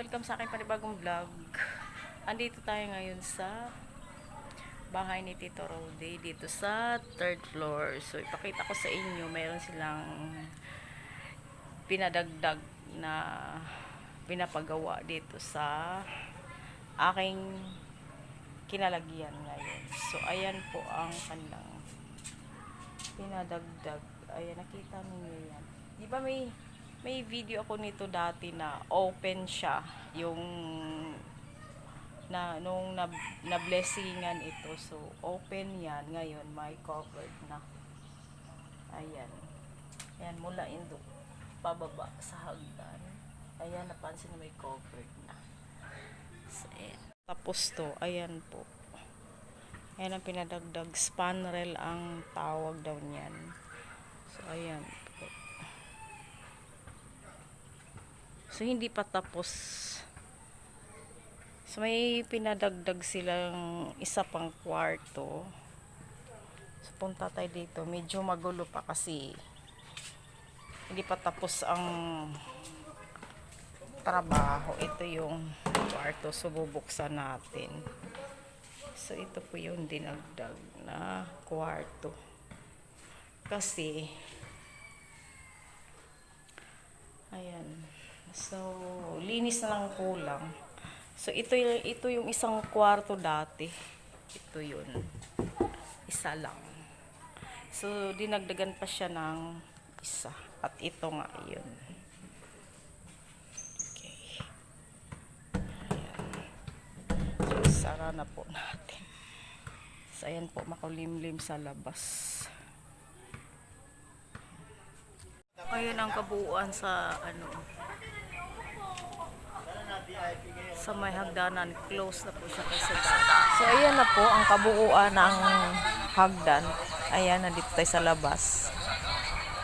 welcome sa aking panibagong vlog. Andito tayo ngayon sa bahay ni Tito Rode dito sa third floor. So ipakita ko sa inyo, mayroon silang pinadagdag na pinapagawa dito sa aking kinalagyan ngayon. So ayan po ang kanilang pinadagdag. Ayan, nakita ninyo yan. Di ba may may video ako nito dati na open siya yung na nung na, na blessingan ito. So open yan. Ngayon may covered na. Ayan. Ayan mula indo pababa sa hagdan. Ayan napansin na may covered na. So, ayan. tapos to ayan po. Ayan ang pinadagdag. Span rail ang tawag daw niyan. So ayan. po So, hindi pa tapos. So, may pinadagdag silang isa pang kwarto. So, punta tayo dito. Medyo magulo pa kasi hindi pa tapos ang trabaho. Ito yung kwarto. So, bubuksan natin. So, ito po yung dinagdag na kwarto. Kasi, ayan. So, linis na lang kulang. So, ito, ito yung isang kwarto dati. Ito yun. Isa lang. So, dinagdagan pa siya ng isa. At ito nga yun. Okay. Ayan. So, sara na po natin. So, ayan po, makulimlim sa labas. Ayun ang kabuuan sa ano sa may hagdanan. Close na po siya kasi So, ayan na po ang kabuuan ng hagdan. Ayan, nandito tayo sa labas.